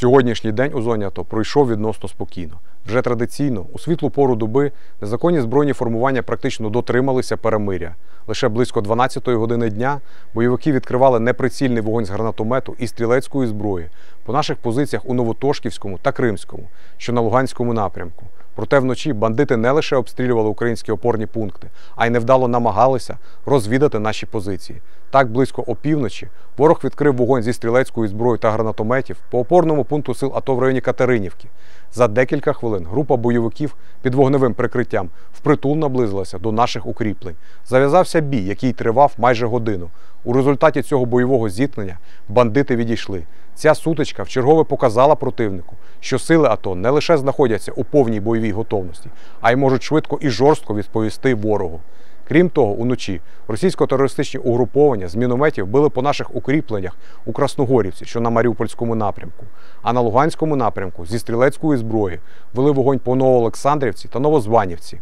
Сьогоднішній день у зоні АТО пройшов відносно спокійно. Вже традиційно, у світлу пору доби, незаконні збройні формування практично дотрималися перемиря. Лише близько 12-ї години дня бойовики відкривали неприцільний вогонь з гранатомету і стрілецької зброї по наших позиціях у Новотошківському та Кримському, що на Луганському напрямку. Проте вночі бандити не лише обстрілювали українські опорні пункти, а й невдало намагалися розвідати наші позиції. Так близько опівночі ворог відкрив вогонь зі стрілецької зброї та гранатометів по опорному пункту сил АТО в районі Катеринівки. За декілька хвилин група бойовиків під вогневим прикриттям впритул наблизилася до наших укріплень. Зав'язався бій, який тривав майже годину. У результаті цього бойового зіткнення бандити відійшли. Ця сутичка вчергове показала противнику, що сили АТО не лише знаходяться у повній бойовій готовності, а й можуть швидко і жорстко відповісти ворогу. Крім того, уночі російсько-терористичні угруповання з мінометів били по наших укріпленнях у Красногорівці, що на Маріупольському напрямку, а на Луганському напрямку зі стрілецької зброї вели вогонь по Новоолександрівці та Новозванівці.